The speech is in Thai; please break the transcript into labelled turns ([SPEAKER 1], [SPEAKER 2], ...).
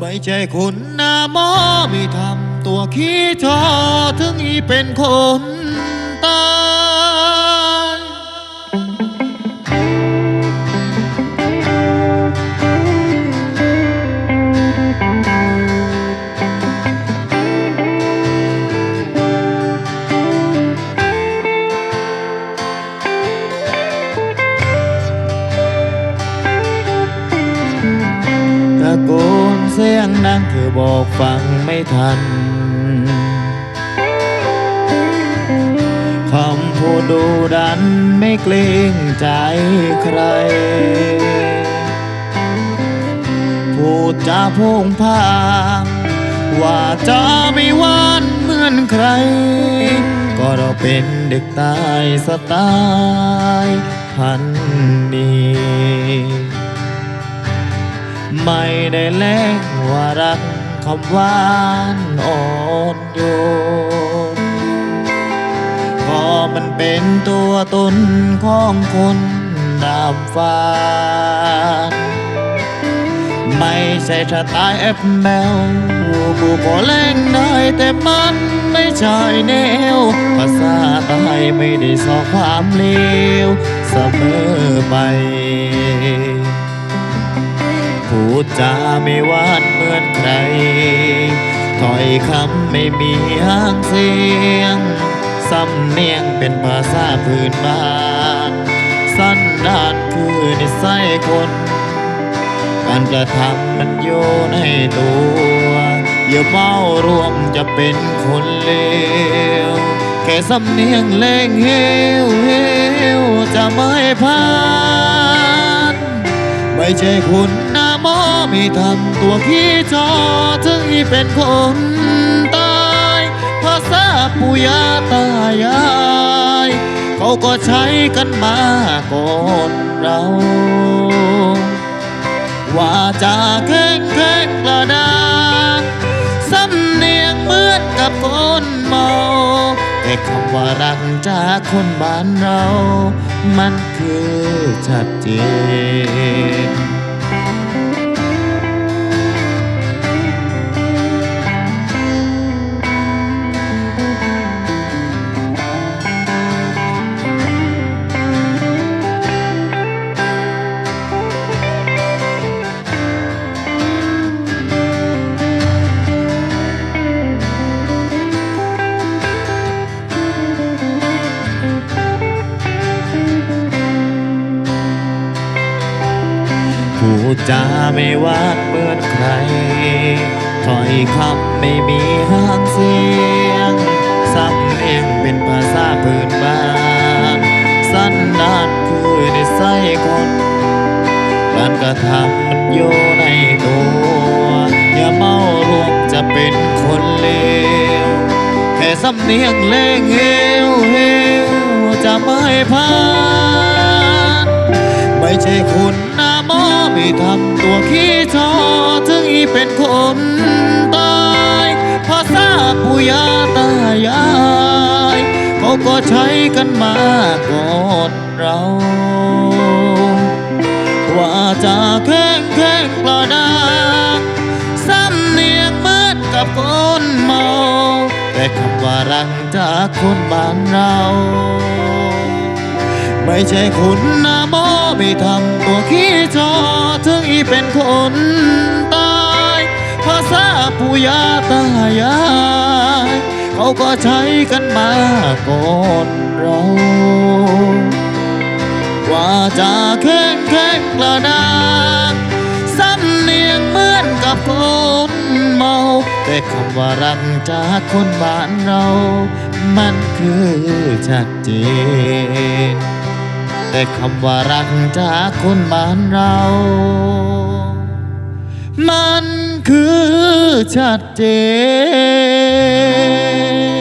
[SPEAKER 1] ไม่ใช่คนหน้ามอมีทำตัวขี้ชอถึงอีเป็นคนะโกนเสียงดังเธอบอกฟังไม่ทันคำพูดดูดันไม่เกรงใจใคร พูดจาพงพางว่าจะไม่หวานเหมือนใคร ก็เราเป็นเด็กตายสไตล์พันนี้ ไม่ได้แลกว่ารักคำหวานอ่อนโยนก็มันเป็นตัวตนของคนดาบฟ้า ไม่ใช่ถ้าตายแอบแมวกูก็เล่งได้แต่มันไม่ใช่แนวภาษาไทยไม่ได้สอความเลวเสมอไป พูดจาไม่หวานเหมือนใครถ้อยคำไม่มีหางเสียงสำเนียงเป็นภาษาพื้นบ้าน สั้นดานคือนิสัยคน การกระทำมันโยนให้ตัวอย่าเมารวมจะเป็นคนเลว แค่สำเนียงเล่งเฮวเฮวจะไม่ผ่าน ไม่ใช่คุณ ไม่ทำตัวขี้จอถึงอีเป็นคนตายภาษาปู่ย่าตายาย เขาก็ใช้กันมาก่อนเรา ว่าจะแข็งแข็งกระดางสำเนียงเหมือนกับคนเมาแต่คำว่ารักจากคนบ้านเรา มันคือชัดเจน ดจาไม่หวานเหมือนใครถ้อยคำไม่มีหางเสียงสำเนียงเป็นภาษาพื้นบ้าน สันดานคือในิสัยคนการกระทำมันโยในตัว อย่าเมารวมจะเป็นคนเลว แค่สำเนียงเล่งเฮวเฮวจะไม่ผ่านไม่ใช่คุณน้าหมอ ไม่ทำตัวขี้ชอถึงอีเป็นคนตายภาษาปู่ย่าตายายเขาก็ใช้กันมาก่อนเรา ว่าจะแข็งแข็งกระดางสำเนียงเหมือนกับคนเมา แต่คำว่ารักจากคนบ้านเรา ไม่ใช่คุณนะหมอ ไม่ทำตัวขี้จอถึงอีเป็นคนตายภาษาปู่ย่าตายาย เขาก็ใช้กันมาก่อนเรา ว่าจะแข็งแข็งกระดางสำเนียงเหมือนกับคนเมา แต่คำว่ารักจากคนบ้านเรา มันคือชัดเจน แต่คำว่ารักจากคนบ้านเรา มันคือชัดเจน